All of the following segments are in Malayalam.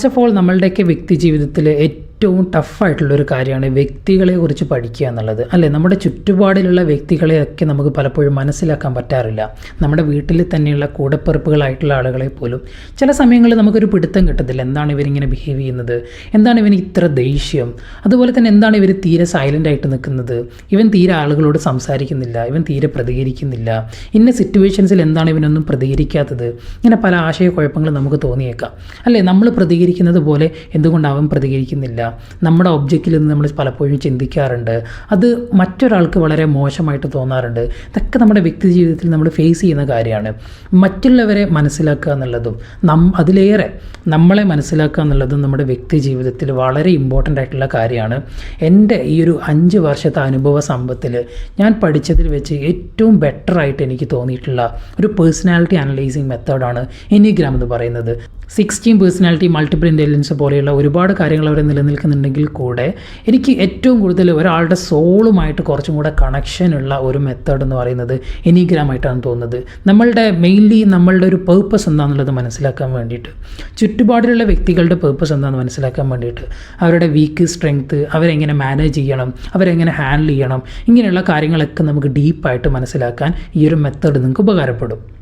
ഫസ്റ്റ് ഓഫ് ഓൾ നമ്മളുടെയൊക്കെ വ്യക്തി ജീവിതത്തിൽ ഏറ്റവും ടഫായിട്ടുള്ളൊരു കാര്യമാണ് വ്യക്തികളെ കുറിച്ച് പഠിക്കുക എന്നുള്ളത്. അല്ലേ? നമ്മുടെ ചുറ്റുപാടിലുള്ള വ്യക്തികളെയൊക്കെ നമുക്ക് പലപ്പോഴും മനസ്സിലാക്കാൻ പറ്റാറില്ല. നമ്മുടെ വീട്ടിൽ തന്നെയുള്ള കൂടപ്പിറപ്പുകളായിട്ടുള്ള ആളുകളെ പോലും ചില സമയങ്ങളിൽ നമുക്കൊരു പിടുത്തം കിട്ടത്തില്ല. എന്താണ് ഇവരിങ്ങനെ ബിഹേവ് ചെയ്യുന്നത്? എന്താണ് ഇവന് ഇത്ര ദേഷ്യം? അതുപോലെ തന്നെ എന്താണ് ഇവർ തീരെ സൈലന്റ് ആയിട്ട് നിൽക്കുന്നത്? ഇവൻ തീരെ ആളുകളോട് സംസാരിക്കുന്നില്ല. ഇവൻ തീരെ പ്രതികരിക്കുന്നില്ല. ഇന്ന സിറ്റുവേഷൻസിൽ എന്താണ് ഇവനൊന്നും പ്രതികരിക്കാത്തത്? ഇങ്ങനെ പല ആശയക്കുഴപ്പങ്ങളും നമുക്ക് തോന്നിയേക്കാം. അല്ലേ? നമ്മൾ പ്രതികരിക്കുന്നത് പോലെ എന്തുകൊണ്ട് അവൻ പ്രതികരിക്കുന്നില്ല? നമ്മുടെ ഒബ്ജക്റ്റിൽ നിന്ന് നമ്മൾ പലപ്പോഴും ചിന്തിക്കാറുണ്ട്. അത് മറ്റൊരാൾക്ക് വളരെ മോശമായിട്ട് തോന്നാറുണ്ട്. ഇതൊക്കെ നമ്മുടെ വ്യക്തി ജീവിതത്തിൽ നമ്മൾ ഫേസ് ചെയ്യുന്ന കാര്യമാണ്. മറ്റുള്ളവരെ മനസ്സിലാക്കുക എന്നുള്ളതും നം അതിലേറെ നമ്മളെ മനസ്സിലാക്കുക എന്നുള്ളതും നമ്മുടെ വ്യക്തി ജീവിതത്തിൽ വളരെ ഇമ്പോർട്ടന്റ് ആയിട്ടുള്ള കാര്യമാണ്. എന്റെ ഈ ഒരു അഞ്ച് വർഷത്തെ അനുഭവ സമ്പത്തിൽ ഞാൻ പഠിച്ചതിൽ വെച്ച് ഏറ്റവും ബെറ്ററായിട്ട് എനിക്ക് തോന്നിയിട്ടുള്ള ഒരു പേഴ്സണാലിറ്റി അനലൈസിങ് മെത്തേഡാണ് എനിഗ്രാം എന്ന് പറയുന്നത്. സിക്സ്റ്റീൻ പേഴ്സണാലിറ്റി മൾട്ടിപ്പിൾ ഇന്റലിജൻസ് പോലെയുള്ള ഒരുപാട് കാര്യങ്ങൾ അവർ നിലനിൽക്കുന്നുണ്ടെങ്കിൽ കൂടെ എനിക്ക് ഏറ്റവും കൂടുതൽ ഒരാളുടെ സോളുമായിട്ട് കുറച്ചും കൂടെ കണക്ഷനുള്ള ഒരു മെത്തേഡ് എന്ന് പറയുന്നത് എനിഗ്രാമായിട്ടാണ് തോന്നുന്നത്. നമ്മളുടെ മെയിൻലി നമ്മളുടെ ഒരു പേർപ്പസ് എന്താണെന്നുള്ളത് മനസ്സിലാക്കാൻ വേണ്ടിയിട്ട്. ചുറ്റുപാടിലുള്ള വ്യക്തികളുടെ പേർപ്പസ് എന്താണെന്ന് മനസ്സിലാക്കാൻ വേണ്ടിയിട്ട്. അവരുടെ വീക്ക് സ്ട്രെങ്ത്ത് അവരെങ്ങനെ മാനേജ് ചെയ്യണം അവരെങ്ങനെ ഹാൻഡിൽ ചെയ്യണം ഇങ്ങനെയുള്ള കാര്യങ്ങളൊക്കെ നമുക്ക് ഡീപ്പായിട്ട് മനസ്സിലാക്കാൻ ഈ ഒരു മെത്തേഡ് നിങ്ങൾക്ക് ഉപകാരപ്പെടും.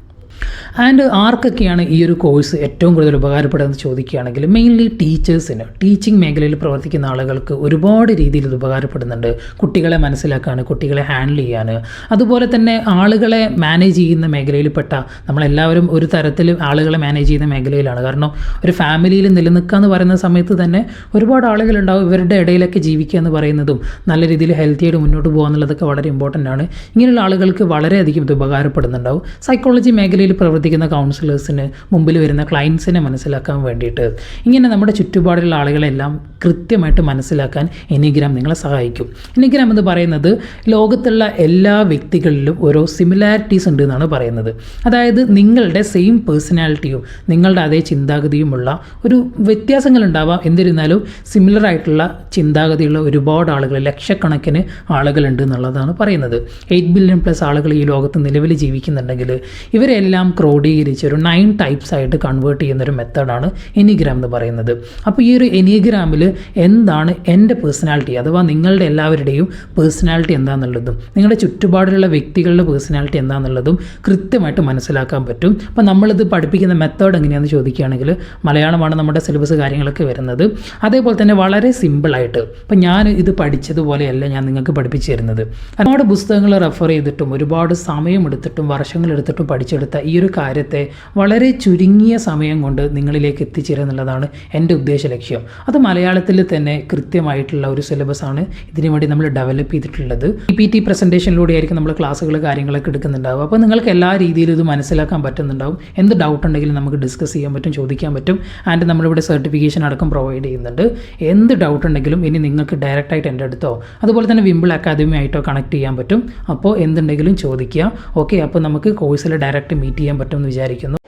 ആൻഡ് ആർക്കൊക്കെയാണ് ഈ ഒരു കോഴ്സ് ഏറ്റവും കൂടുതൽ ഉപകാരപ്പെടുന്നത് ചോദിക്കുകയാണെങ്കിൽ മെയിൻലി ടീച്ചേഴ്സിന് ടീച്ചിങ് മേഖലയിൽ പ്രവർത്തിക്കുന്ന ആളുകൾക്ക് ഒരുപാട് രീതിയിൽ ഇത് ഉപകാരപ്പെടുന്നുണ്ട്. കുട്ടികളെ മനസ്സിലാക്കാൻ കുട്ടികളെ ഹാൻഡിൽ ചെയ്യാൻ അതുപോലെ തന്നെ ആളുകളെ മാനേജ് ചെയ്യുന്ന മേഖലയിൽപ്പെട്ട നമ്മളെല്ലാവരും ഒരു തരത്തിൽ ആളുകളെ മാനേജ് ചെയ്യുന്ന മേഖലയിലാണ്. കാരണം ഒരു ഫാമിലിയിൽ നിലനിൽക്കുക എന്ന് പറയുന്ന സമയത്ത് തന്നെ ഒരുപാട് ആളുകളുണ്ടാവും. ഇവരുടെ ഇടയിലൊക്കെ ജീവിക്കുക എന്ന് പറയുന്നതും നല്ല രീതിയിൽ ഹെൽത്തി ആയിട്ട് മുന്നോട്ട് പോകുക എന്നുള്ളതൊക്കെ വളരെ ഇമ്പോർട്ടന്റ് ആണ്. ഇങ്ങനെയുള്ള ആളുകൾക്ക് വളരെയധികം ഇത് ഉപകാരപ്പെടുന്നുണ്ടാവും. സൈക്കോളജി മേഖലയിൽ പ്രവർത്തിക്കുന്ന കൗൺസിലേഴ്സിന് മുമ്പിൽ വരുന്ന ക്ലയൻസിനെ മനസ്സിലാക്കാൻ വേണ്ടിയിട്ട് ഇങ്ങനെ നമ്മുടെ ചുറ്റുപാടുള്ള ആളുകളെല്ലാം കൃത്യമായിട്ട് മനസ്സിലാക്കാൻ എനിഗ്രാം നിങ്ങളെ സഹായിക്കും. എനിഗ്രാം എന്ന് പറയുന്നത് ലോകത്തുള്ള എല്ലാ വ്യക്തികളിലും ഓരോ സിമിലാരിറ്റീസ് ഉണ്ട് എന്നാണ് പറയുന്നത്. അതായത് നിങ്ങളുടെ സെയിം പേഴ്സണാലിറ്റിയും നിങ്ങളുടെ അതേ ചിന്താഗതിയുമുള്ള ഒരു വ്യത്യാസങ്ങൾ ഉണ്ടാവാം. എന്നിരുന്നാലും സിമിലർ ആയിട്ടുള്ള ചിന്താഗതിയുള്ള ഒരുപാട് ആളുകൾ ലക്ഷക്കണക്കിന് ആളുകളുണ്ട് എന്നുള്ളതാണ് പറയുന്നത്. എയ്റ്റ് ബില്യൺ പ്ലസ് ആളുകൾ ഈ ലോകത്ത് നിലവിൽ ജീവിക്കുന്നുണ്ടെങ്കിൽ ഇവരെല്ലാം ക്രോഡീകരിച്ച് ഒരു നയൻ ടൈപ്സ് ആയിട്ട് കൺവേർട്ട് ചെയ്യുന്ന ഒരു മെത്തേഡാണ് എനിഗ്രാം എന്ന് പറയുന്നത്. അപ്പോൾ ഈ ഒരു എനിഗ്രാമിൽ എന്താണ് എന്റെ പേഴ്സണാലിറ്റി അഥവാ നിങ്ങളുടെ എല്ലാവരുടെയും പേഴ്സണാലിറ്റി എന്താണെന്നുള്ളതും നിങ്ങളുടെ ചുറ്റുപാടിലുള്ള വ്യക്തികളുടെ പേഴ്സണാലിറ്റി എന്താണെന്നുള്ളതും കൃത്യമായിട്ട് മനസ്സിലാക്കാൻ പറ്റും. അപ്പോൾ നമ്മളിത് പഠിപ്പിക്കുന്ന മെത്തേഡ് എങ്ങനെയാണെന്ന് ചോദിക്കുകയാണെങ്കിൽ മലയാളമാണ് നമ്മുടെ സിലബസ് കാര്യങ്ങളൊക്കെ വരുന്നത്. അതേപോലെ തന്നെ വളരെ സിമ്പിളായിട്ട് ഇപ്പം ഞാൻ ഇത് പഠിച്ചതുപോലെയല്ല ഞാൻ നിങ്ങൾക്ക് പഠിപ്പിച്ചു തരുന്നത് ഒരുപാട് പുസ്തകങ്ങൾ റെഫർ ചെയ്തിട്ടും ഒരുപാട് സമയമെടുത്തിട്ടും വർഷങ്ങളെടുത്തിട്ടും പഠിച്ചെടുത്ത ഈ ഒരു കാര്യത്തെ വളരെ ചുരുങ്ങിയ സമയം കൊണ്ട് നിങ്ങളിലേക്ക് എത്തിച്ചേരുക എന്നുള്ളതാണ് എന്റെ ഉദ്ദേശ ലക്ഷ്യം. അത് മലയാളത്തിൽ തന്നെ കൃത്യമായിട്ടുള്ള ഒരു സിലബസാണ് ഇതിനു വേണ്ടി നമ്മൾ ഡെവലപ്പ് ചെയ്തിട്ടുള്ളത്. പി പി ടി പ്രസന്റേഷനിലൂടെ ആയിരിക്കും നമ്മൾ ക്ലാസ്സുകൾ കാര്യങ്ങളൊക്കെ എടുക്കുന്നുണ്ടാവുക. അപ്പോൾ നിങ്ങൾക്ക് എല്ലാ രീതിയിലും ഇത് മനസ്സിലാക്കാൻ പറ്റുന്നുണ്ടാവും. എന്ത് ഡൗട്ട് ഉണ്ടെങ്കിലും നമുക്ക് ഡിസ്കസ് ചെയ്യാൻ പറ്റും ചോദിക്കാൻ പറ്റും. ആൻഡ് നമ്മളിവിടെ സർട്ടിഫിക്കേഷൻ അടക്കം പ്രൊവൈഡ് ചെയ്യുന്നുണ്ട്. എന്ത് ഡൗട്ട് ഉണ്ടെങ്കിലും ഇനി നിങ്ങൾക്ക് ഡയറക്റ്റായിട്ട് എന്റെ അടുത്തോ അതുപോലെ തന്നെ വിമ്പിൾ അക്കാദമി ആയിട്ടോ കണക്ട് ചെയ്യാൻ പറ്റും. അപ്പോൾ എന്തുണ്ടെങ്കിലും ചോദിക്കുക. ഓക്കെ അപ്പോൾ നമുക്ക് കോഴ്സിൽ ഡയറക്റ്റ് മീറ്റ് ചെയ്യാൻ പറ്റുമെന്ന് വിചാരിക്കുന്നു.